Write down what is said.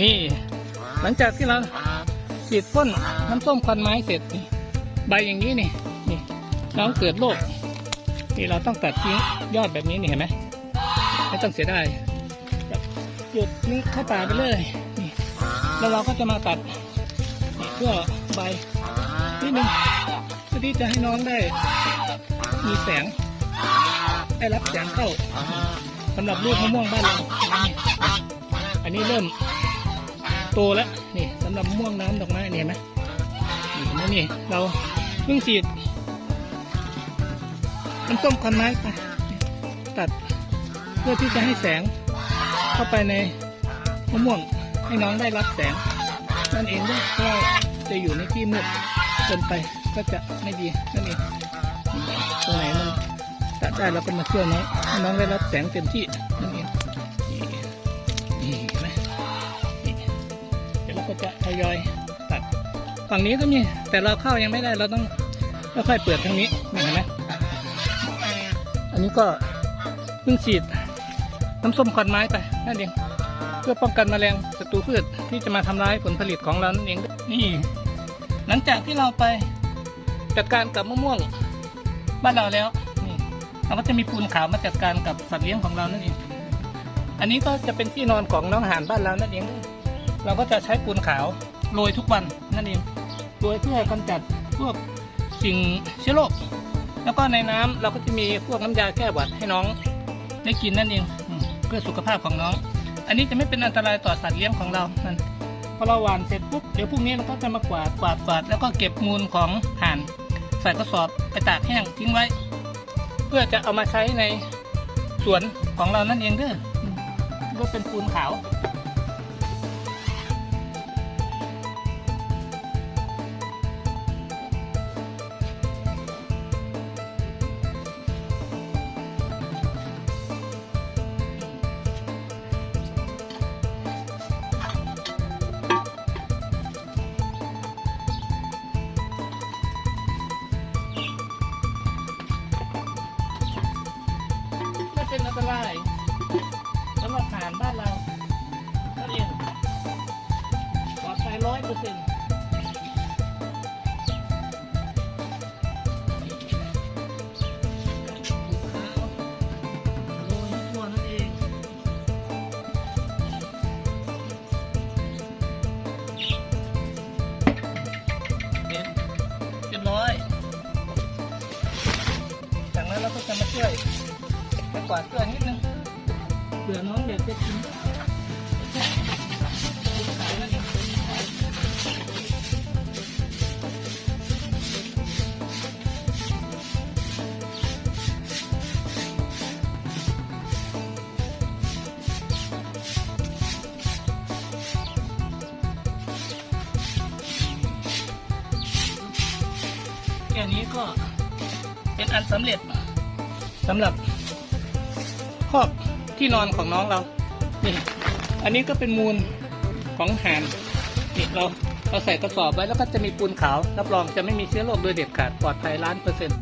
นี่ หลังจากที่เราฉีดพ่นน้ำส้มควันไม้เสร็จนี่ใบอย่างนี้นี่นี่น้องเกิดโรคนี่เราต้องตัดทิ้งยอดแบบนี้นี่เห็นไหมไม่ต้องเสียดายแบบหยุดนี่เข้าป่าไปเลยนี่แล้วเราก็จะมาตัดเพื่อใบนิดนึงเพื่อที่จะให้น้องได้ มีแสง ได้รับแสงเข้าสำหรับลูกมะม่วงบ้านเราอันนี้เริ่ม โตแล้วนี่สำหรับม่วงน้ำดอกไม้เนี่ยนไหมนี่เห็นไหมนี่เราเพิ่งฉีดน้ำส้มคันไม้ไปตัดเพื่อที่จะให้แสงเข้าไปในมะม่วงให้น้องได้รับแสง นั่นเองด้วยเราะว่าจะอยู่ในที่มืดเกินไปก็จะไม่ดีนั่นเองตรงไหนมันตัดได้เราก็มาช่วยน้องให้น้องได้รับแสงเต็มที่นั่นเอง ก็จะทยอยตัดฝั่งนี้ก็มีแต่เราเข้ายังไม่ได้เราต้องค่อยๆเปิดทางนี้เห็นไหมอันนี้ก็เพิ่งฉีดน้ำส้มควันไม้ไปนั่นเองเพื่อป้องกันแมลงศัตรูพืชที่จะมาทำร้ายผลผลิตของเรานั่นเองนี่ หลังจากที่เราไปจัดการกับมะม่วงบ้านเราแล้วนี่เราก็จะมีปูนขาวมาจัดการกับสัตว์เลี้ยงของเรานั่นเองอันนี้ก็จะเป็นที่นอนของน้องห่านบ้านเรานั่นเอง เราก็จะใช้ปูนขาวโรยทุกวันนั่นเองโดยเพื่อกำจัดพวกสิ่งเชื้อโรคแล้วก็ในน้ำเราก็จะมีพวกน้ำยาแก้หวัดให้น้องได้กินนั่นเองอืมเพื่อสุขภาพของน้อง อันนี้จะไม่เป็นอันตรายต่อสัตว์เลี้ยงของเรานั่นพอเราหว่านเสร็จปุ๊บเดี๋ยวพรุ่งนี้เราก็จะมากวาดกวาดกวาดแล้วก็เก็บมูลของห่านใส่กระสอบไปตากแห้งทิ้งไว้ เพื่อจะเอามาใช้ในสวนของเรานั่นเองเด้ออืมก็เป็นปูนขาว ไม่เป็นอันตรายสำหรับฐานบ้านเรานั่นเองปลอดภัยร้อยเปอร์เซ็นต์โรยทั่วนั่นเองเป็นเรียบร้อยจากนั้นเราก็จะมาช่วย ไปกวาดเกลือนิดนึงเผื่อน้องเด็กจะกินแค่นี้ก็เป็นอันสำเร็จสำหรับ ครอบที่นอนของน้องเรา นี่ อันนี้ก็เป็นมูลของห่านนี่เราเราใส่กระสอบไว้แล้วก็จะมีปูนขาว รับรองจะไม่มีเชื้อโรคโดยเด็ดขาดปลอดภัยล้านเปอร์เซ็นต์